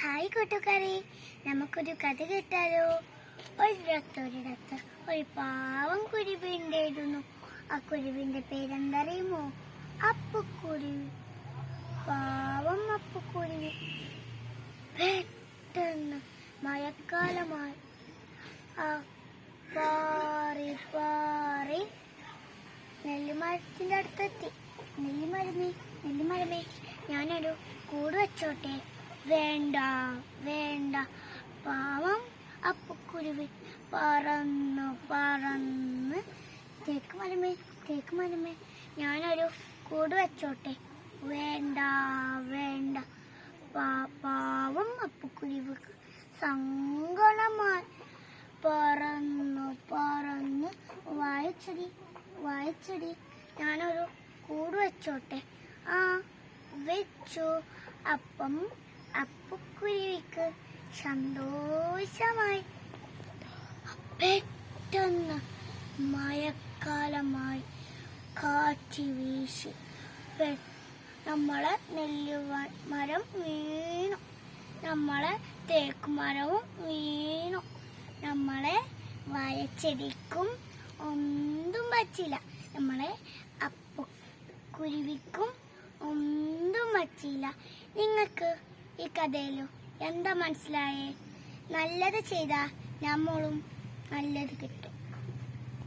Hi കൂട്ടുകാരെ നമുക്കൊരു കഥ കേട്ടാലോ? ഒരു ഒരിടത്ത് ഒരു പാവം കുരുവി ഉണ്ടായിരുന്നു. ആ കുരുവിന്റെ പേരെന്തറിയുമോ? അപ്പുക്കുരുവി പാവം അപ്പുക്കുരുവി പെട്ടെന്ന് മഴക്കാലമായി. ആ പാറി പാറി നെല്ലിമരത്തിന്റെ അടുത്തെത്തി. നെല്ലിമരമേ നെല്ലിമരമേ ഞാനൊരു കൂട് വെച്ചോട്ടെ. വേണ്ട വേണ്ട. പാവം അപ്പുക്കുരുവി പറന്നു പറന്ന്. തേക്ക് മരമേ തേക്ക് മരമേ ഞാനൊരു കൂട് വെച്ചോട്ടെ. വേണ്ട വേണ്ട. പാവം അപ്പുക്കുരുവി സങ്കടമായി പറന്നു പറന്ന്. വായിച്ചടി വായിച്ചടി ഞാനൊരു കൂട് വെച്ചോട്ടെ. ആ വെച്ചു. അപ്പം അപ്പുക്കുരുവിക്ക് സന്തോഷമായി. പെട്ടെന്ന് മഴക്കാലമായി കാറ്റ് വീശി. നമ്മളെ നെല്ല് മരം വീണു. നമ്മളെ തേക്ക് മരവും വീണു. നമ്മളെ വയച്ചെടിക്കും ഒന്നും പറ്റില്ല. നമ്മളെ അപ്പു കുരുവിക്കും ഒന്നും പറ്റില്ല. നിങ്ങൾക്ക് ഈ കഥയിലും? എന്താ മനസ്സിലായേ? നല്ലത് ചെയ്താൽ നമ്മളും നല്ലത് കിട്ടും.